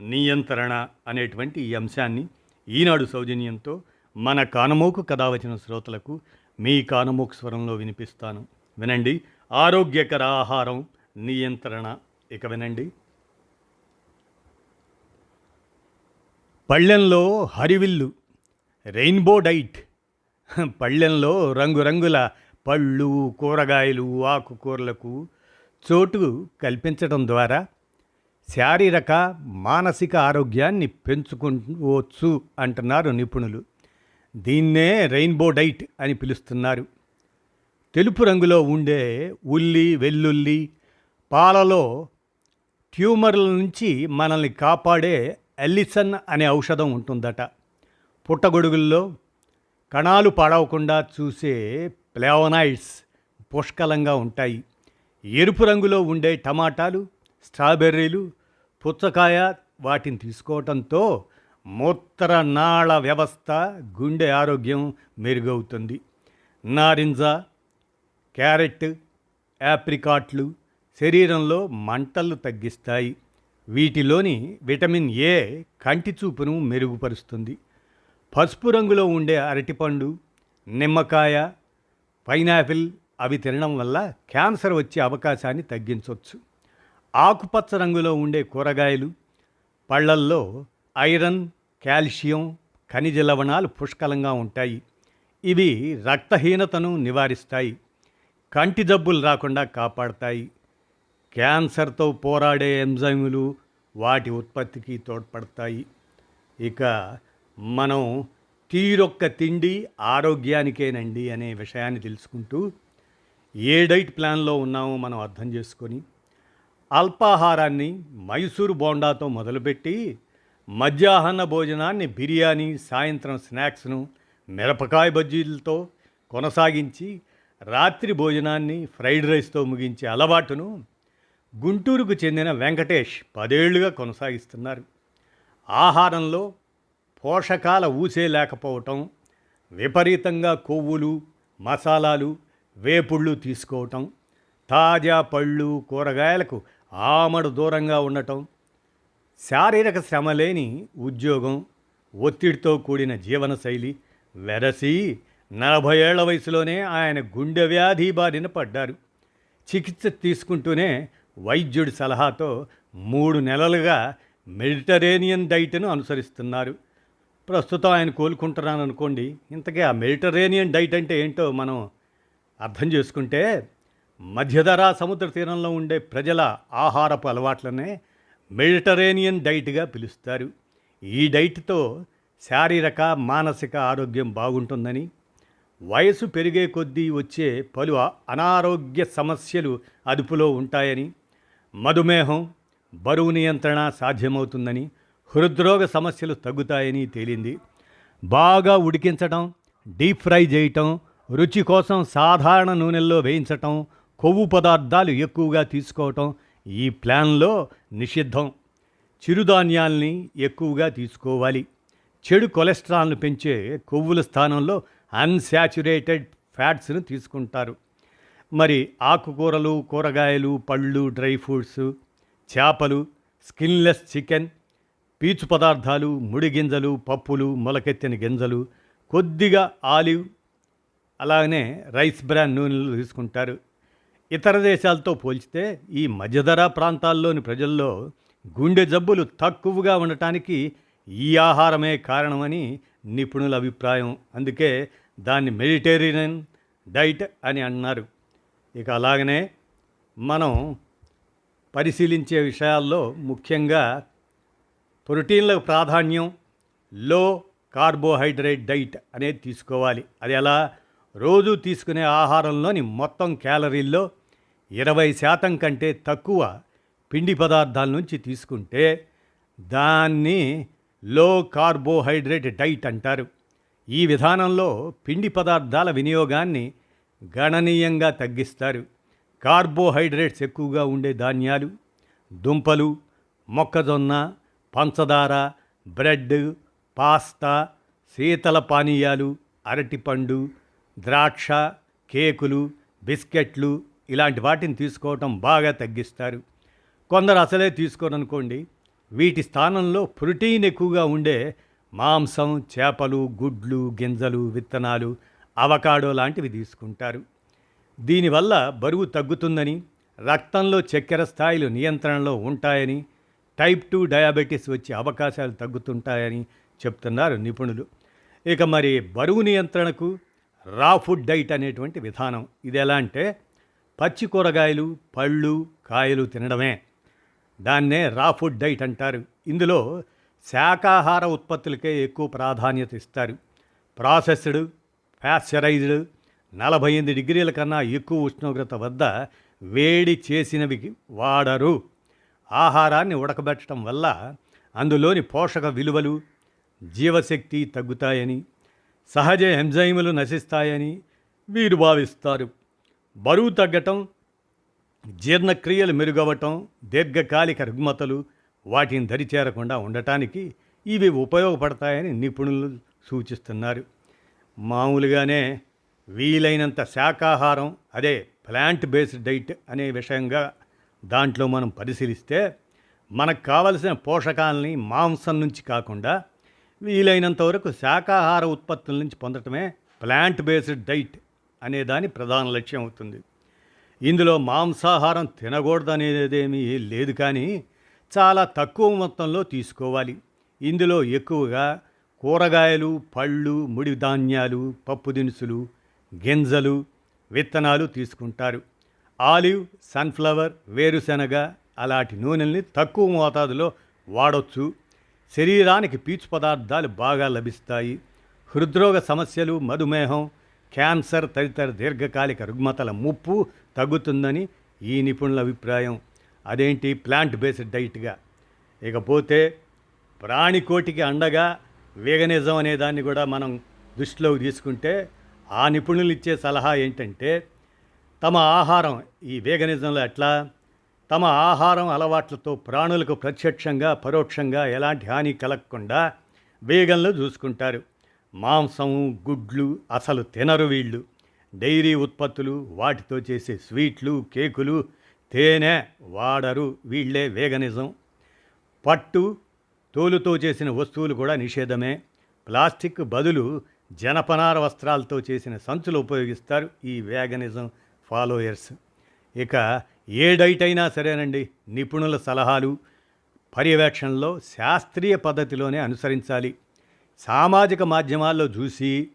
నియంత్రణ అనేటువంటి ఈ అంశాన్ని ఈనాడు సౌజన్యంతో మన కానమోకు కథ వచ్చిన శ్రోతలకు మీ కానమోకు స్వరంలో వినిపిస్తాను. వినండి. ఆరోగ్యకర ఆహారం నియంత్రణ. ఇక వినండి. పళ్ళెంలో హరివిల్లు రెయిన్బో డైట్. పళ్ళెంలో రంగురంగుల పళ్ళు కూరగాయలు ఆకుకూరలకు చోటు కల్పించడం ద్వారా శారీరక మానసిక ఆరోగ్యాన్ని పెంచుకోవచ్చు అంటున్నారు నిపుణులు. దీన్నే రెయిన్బో డైట్ అని పిలుస్తున్నారు. తెలుపు రంగులో ఉండే ఉల్లి వెల్లుల్లి పాలలో ట్యూమర్ల నుంచి మనల్ని కాపాడే ఎల్లిసన్ అనే ఔషధం ఉంటుందట. పుట్టగొడుగుల్లో కణాలు పాడవకుండా చూసే ప్లేవనాయిడ్స్ పుష్కలంగా ఉంటాయి. ఎరుపు రంగులో ఉండే టమాటాలు స్ట్రాబెర్రీలు పుచ్చకాయ వాటిని తీసుకోవటంతో మూత్రనాళ వ్యవస్థ గుండె ఆరోగ్యం మెరుగవుతుంది. నారింజ క్యారెట్ యాప్రికాట్లు శరీరంలో మంటలు తగ్గిస్తాయి. వీటిలోని విటమిన్ ఏ కంటి చూపును మెరుగుపరుస్తుంది. పసుపు రంగులో ఉండే అరటిపండు నిమ్మకాయ పైనాపిల్ అవి తినడం వల్ల క్యాన్సర్ వచ్చే అవకాశాన్ని తగ్గించవచ్చు ఆకుపచ్చ రంగులో ఉండే కూరగాయలు పళ్ళల్లో ఐరన్ కాల్షియం ఖనిజ లవణాలు పుష్కలంగా ఉంటాయి. ఇవి రక్తహీనతను నివారిస్తాయి కంటి జబ్బులు రాకుండా కాపాడతాయి. క్యాన్సర్తో పోరాడే ఎంజైములు వాటి ఉత్పత్తికి తోడ్పడతాయి. ఇక మనం తీరొక్క తిండి ఆరోగ్యానికేనండి అనే విషయాన్ని తెలుసుకుంటూ ఏ డైట్ ప్లాన్లో ఉన్నామో మనం అర్థం చేసుకొని అల్పాహారాన్ని మైసూరు బోండాతో మొదలుపెట్టి మధ్యాహ్న భోజనాన్ని బిర్యానీ సాయంత్రం స్నాక్స్ను మిరపకాయ బజ్జీలతో కొనసాగించి రాత్రి భోజనాన్ని ఫ్రైడ్ రైస్తో ముగించే అలవాటును గుంటూరుకు చెందిన వెంకటేష్ పదేళ్ళుగా కొనసాగిస్తున్నారు. ఆహారంలో పోషకాల ఊసే లేకపోవటం విపరీతంగా కొవ్వులు మసాలాలు వేపుళ్ళు తీసుకోవటం తాజా పళ్ళు కూరగాయలకు ఆమడు దూరంగా ఉండటం శారీరక శ్రమ లేని ఉద్యోగం ఒత్తిడితో కూడిన జీవనశైలి వెరసి నలభై ఏళ్ళ వయసులోనే ఆయన గుండె వ్యాధి బారిన పడ్డారు. చికిత్స తీసుకుంటూనే వైద్యుడి సలహాతో మూడు నెలలుగా మెడిటరేనియన్ డైట్ను అనుసరిస్తున్నారు. ప్రస్తుతం ఆయన కోలుకుంటున్నాను అనుకోండి ఇంతకీ ఆ మెడిటరేనియన్ డైట్ అంటే ఏంటో మనం అర్థం చేసుకుంటే మధ్యధరా సముద్ర తీరంలో ఉండే ప్రజల ఆహారపు అలవాట్లనే మెడిటరేనియన్ డైట్గా పిలుస్తారు. ఈ డైట్తో శారీరక మానసిక ఆరోగ్యం బాగుంటుందని వయసు పెరిగే కొద్దీ వచ్చే పలు అనారోగ్య సమస్యలు అదుపులో ఉంటాయని మధుమేహం బరువు నియంత్రణ సాధ్యమవుతుందని హృద్రోగ సమస్యలు తగ్గుతాయని తేలింది. బాగా ఉడికించటం డీప్ ఫ్రై చేయటం రుచి కోసం సాధారణ నూనెల్లో వేయించటం కొవ్వు పదార్థాలు ఎక్కువగా తీసుకోవటం ఈ ప్లాన్లో నిషిద్ధం. చిరుధాన్యాల్ని ఎక్కువగా తీసుకోవాలి. చెడు కొలెస్ట్రాల్ను పెంచే కొవ్వుల స్థానంలో అన్సాచురేటెడ్ ఫ్యాట్స్ను తీసుకుంటారు. మరి ఆకుకూరలు కూరగాయలు పళ్ళు డ్రై ఫ్రూట్స్ చేపలు స్కిన్లెస్ చికెన్ పీచు పదార్థాలు ముడి గింజలు పప్పులు మొలకెత్తిన గింజలు కొద్దిగా ఆలివ్ అలాగనే రైస్ బ్రాన్ నూనెలు తీసుకుంటారు. ఇతర దేశాలతో పోల్చితే ఈ మధ్యధరా ప్రాంతాల్లోని ప్రజల్లో గుండె జబ్బులు తక్కువగా ఉండటానికి ఈ ఆహారమే కారణమని నిపుణుల అభిప్రాయం. అందుకే దాన్ని మెడిటేరియన్ డైట్ అని అన్నారు. ఇక అలాగనే మనం పరిశీలించే విషయాల్లో ముఖ్యంగా ప్రోటీన్లకు ప్రాధాన్యం లో కార్బోహైడ్రేట్ డైట్ అనేది తీసుకోవాలి. అది ఎలా? రోజు తీసుకునే ఆహారంలోని మొత్తం క్యాలరీల్లో ఇరవై శాతం కంటే తక్కువ పిండి పదార్థాల నుంచి తీసుకుంటే దాన్ని లో కార్బోహైడ్రేట్ డైట్ అంటారు. ఈ విధానంలో పిండి పదార్థాల వినియోగాన్ని గణనీయంగా తగ్గిస్తారు. కార్బోహైడ్రేట్స్ ఎక్కువగా ఉండే ధాన్యాలు దుంపలు మొక్కజొన్న పంచదార బ్రెడ్ పాస్తా శీతల పానీయాలు అరటిపండు ద్రాక్ష కేకులు బిస్కెట్లు ఇలాంటి వాటిని తీసుకోవటం బాగా తగ్గిస్తారు. కొందరు అసలే తీసుకోరనుకోండి. వీటి స్థానంలో ప్రోటీన్ ఎక్కువగా ఉండే మాంసం చేపలు గుడ్లు గింజలు విత్తనాలు అవకాడో లాంటివి తీసుకుంటారు. దీనివల్ల బరువు తగ్గుతుందని రక్తంలో చక్కెర స్థాయిలు నియంత్రణలో ఉంటాయని టైప్ టూ డయాబెటీస్ వచ్చే అవకాశాలు తగ్గుతుంటాయని చెప్తున్నారు నిపుణులు. ఇక మరి బరువు నియంత్రణకు రా ఫుడ్ డైట్ అనేటువంటి విధానం ఇది ఎలా అంటే పచ్చి కూరగాయలు పళ్ళు కాయలు తినడమే. దాన్నే రా ఫుడ్ డైట్ అంటారు. ఇందులో శాకాహార ఉత్పత్తులకే ఎక్కువ ప్రాధాన్యత ఇస్తారు. ప్రాసెస్డ్ ప్యాశ్చరైజ్డ్ నలభై ఎనిమిది డిగ్రీల కన్నా ఎక్కువ ఉష్ణోగ్రత వద్ద వేడి చేసినవి వాడరు. ఆహారాన్ని ఉడకబెట్టడం వల్ల అందులోని పోషక విలువలు జీవశక్తి తగ్గుతాయని సహజ ఎంజైములు నశిస్తాయని వీరు భావిస్తారు. బరువు తగ్గటం జీర్ణక్రియలు మెరుగవటం దీర్ఘకాలిక రుగ్మతలు వాటిని దరిచేరకుండా ఉండటానికి ఇవి ఉపయోగపడతాయని నిపుణులు సూచిస్తున్నారు. మామూలుగానే వీలైనంత శాకాహారం అదే ప్లాంట్ బేస్డ్ డైట్ అనే విషయంగా దాంట్లో మనం పరిశీలిస్తే మనకు కావలసిన పోషకాలని మాంసం నుంచి కాకుండా వీలైనంత వరకు శాకాహార ఉత్పత్తుల నుంచి పొందటమే ప్లాంట్ బేస్డ్ డైట్ అనే దాని ప్రధాన లక్ష్యం అవుతుంది. ఇందులో మాంసాహారం తినకూడదనేదేమీ లేదు కానీ చాలా తక్కువ మొత్తంలో తీసుకోవాలి. ఇందులో ఎక్కువగా కూరగాయలు పళ్ళు ముడి ధాన్యాలు పప్పు దినుసులు గింజలు విత్తనాలు తీసుకుంటారు. ఆలివ్ సన్ఫ్లవర్ వేరుశనగ అలాంటి నూనెల్ని తక్కువ మోతాదులో వాడొచ్చు. శరీరానికి పీచు పదార్థాలు బాగా లభిస్తాయి. హృద్రోగ సమస్యలు మధుమేహం క్యాన్సర్ తదితర దీర్ఘకాలిక రుగ్మతల ముప్పు తగ్గుతుందని ఈ నిపుణుల అభిప్రాయం. అదేంటి? ప్లాంట్ బేస్డ్ డైట్గా. ఇకపోతే ప్రాణికోటికి అండగా వేగనిజం అనే దాన్ని కూడా మనం దృష్టిలోకి తీసుకుంటే ఆ నిపుణులు ఇచ్చే సలహా ఏంటంటే తమ ఆహారం ఈ వేగనిజంలో ఎట్లా? తమ ఆహారం అలవాట్లతో ప్రాణులకు ప్రత్యక్షంగా పరోక్షంగా ఎలాంటి హాని కలగకుండా వేగంలో చూసుకుంటారు. మాంసం గుడ్లు అసలు తినరు వీళ్ళు. డైరీ ఉత్పత్తులు వాటితో చేసే స్వీట్లు కేకులు తేనె వాడరు వీళ్ళే వేగనిజం. పట్టు తోలుతో చేసిన వస్తువులు కూడా నిషేధమే. ప్లాస్టిక్ బదులు జనపనార వస్త్రాలతో చేసిన సంచులు ఉపయోగిస్తారు ఈ వేగనిజం ఫాలోయర్స్. ఇక ఏ డైట్ అయినా సరేనండి నిపుణుల సలహాలు. పర్యవేక్షణలో శాస్త్రీయ పద్ధతిలోనే అనుసరించాలి. సామాజిక మాధ్యమాల్లో చూసి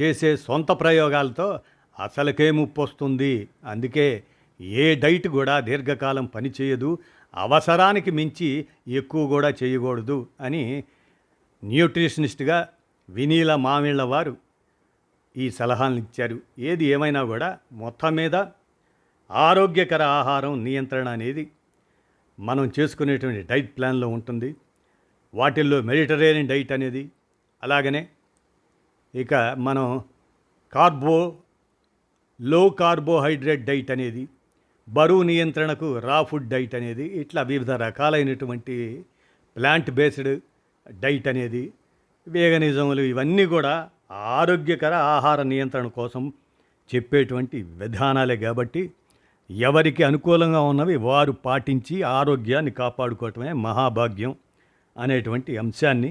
చేసే సొంత ప్రయోగాలతో అసలుకే ముప్పు వస్తుంది అందుకే ఏ డైట్ కూడా దీర్ఘకాలం పనిచేయదు అవసరానికి మించి ఎక్కువ కూడా చేయకూడదు అని న్యూట్రిషనిస్ట్గా వినీల మామిళ్ళ వారు ఈ సలహాలను ఇచ్చారు. ఏది ఏమైనా కూడా మొత్తం మీద ఆరోగ్యకర ఆహారం నియంత్రణ అనేది మనం చేసుకునేటువంటి డైట్ ప్లాన్లో ఉంటుంది. వాటిల్లో మెడిటరేనియన్ డైట్ అనేది అలాగనే ఇక మనం కార్బో లో కార్బోహైడ్రేట్ డైట్ అనేది బరువు నియంత్రణకు రా ఫుడ్ డైట్ అనేది ఇట్లా వివిధ రకాలైనటువంటి ప్లాంట్ బేస్డ్ డైట్ అనేది వేగనిజములు ఇవన్నీ కూడా ఆరోగ్యకర ఆహార నియంత్రణ కోసం చెప్పేటువంటి విధానాలే కాబట్టి ఎవరికి అనుకూలంగా ఉన్నవి వారు పాటించి ఆరోగ్యాన్ని కాపాడుకోవటమే మహాభాగ్యం అనేటువంటి అంశాన్ని